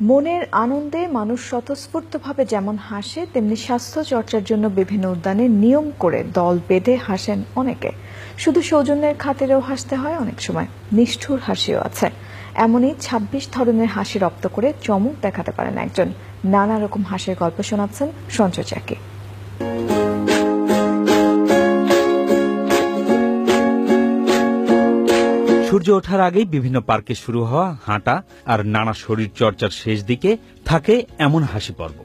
মনের আনন্দে মানুষ স্বতঃস্ফূর্তভাবে যেমন হাসে, তেমনি স্বাস্থ্য চর্চার জন্য বিভিন্ন উদ্যানে নিয়ম করে দল বেঁধে হাসেন অনেকে। শুধু সৌজন্যের খাতিরেও হাসতে হয় অনেক সময়। নিষ্ঠুর হাসিও আছে। এমনই ২৬ ধরনের হাসি রপ্ত করে চমক দেখাতে পারেন একজন। নানা রকম হাসির গল্প শোনাচ্ছেন সঞ্জয় চাকি সূর্য ওঠার আগেই বিভিন্ন পার্কে শুরু হওয়া, হাঁটা আর নানা শরীর চর্চার শেষ দিকে থাকে এমন হাসি পর্ব।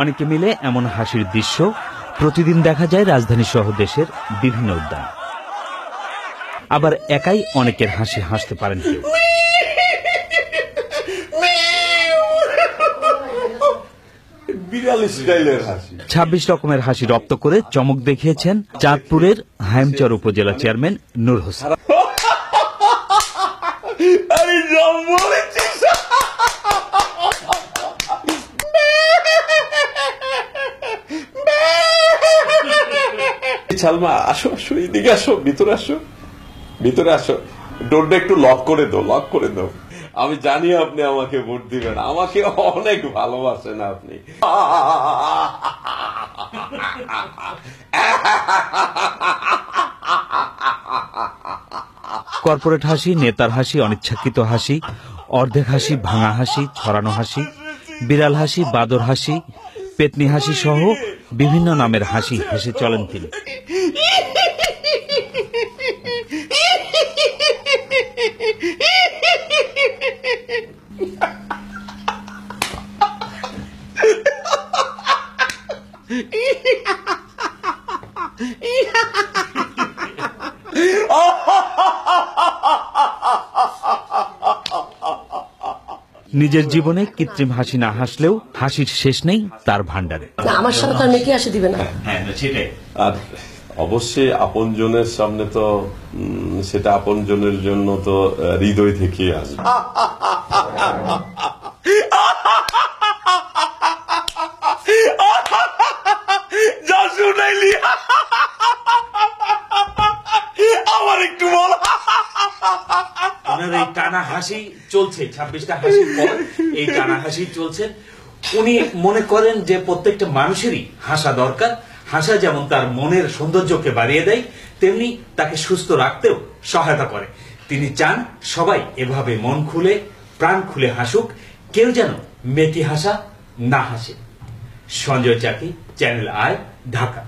অনেকে মিলে এমন হাসির দৃশ্য প্রতিদিন দেখা যায় রাজধানী সহ দেশের বিভিন্ন উদ্যান। আবার একাই অনেকের হাসি হাসতে পারেন কেউ। ছাব্বিশ রকমের হাসি রপ্ত করে চমক দেখিয়েছেন চাঁদপুরের হাইমচর উপজেলা চেয়ারম্যান নূর হোসেন। সালমা আসো আসো এদিকে আসো ভিতরে আসো। ভিতরে আসো। ডোরটা একটু লক করে দাও লক করে দাও। আমি জানি আপনি আমাকে ভোট দিবেন। আমাকে অনেক ভালোবাসেন আপনি। কর্পোরেট হাসি, নেতার হাসি, অনিচ্ছাকৃত হাসি, অর্ধেক হাসি, ভাঙা হাসি, ছড়ানো হাসি, বিড়াল হাসি, বাদর হাসি, পেতনি হাসি সহ বিভিন্ন নামের হাসি হেসে চলেন তিনি। নিজের জীবনে কৃত্রিম হাসি না হাসলেও হাসির শেষ নেই তার ভান্ডারে আমার সামনে তো আর মেয়েকে আসে দিবে না। আর অবশ্যই আপনজনের সামনে তো সেটা আপনজনের জন্য তো হৃদয় থেকে আসবে। ওনার এই টানা হাসি চলছে, ছাব্বিশটা হাসির পর এই টানা হাসি চলছে। উনি মনে করেন যে প্রত্যেকটা মানুষেরই হাসা দরকার। হাসা যেমন তার মনের সৌন্দর্যকে বাড়িয়ে দেয়, তেমনি তাকে সুস্থ রাখতেও সহায়তা করে। তিনি চান সবাই এভাবে মন খুলে, প্রাণ খুলে হাসুক, কেউ যেন মেকি হাসা না হাসে। সঞ্জয় চাকি, চ্যানেল আয় ঢাকা।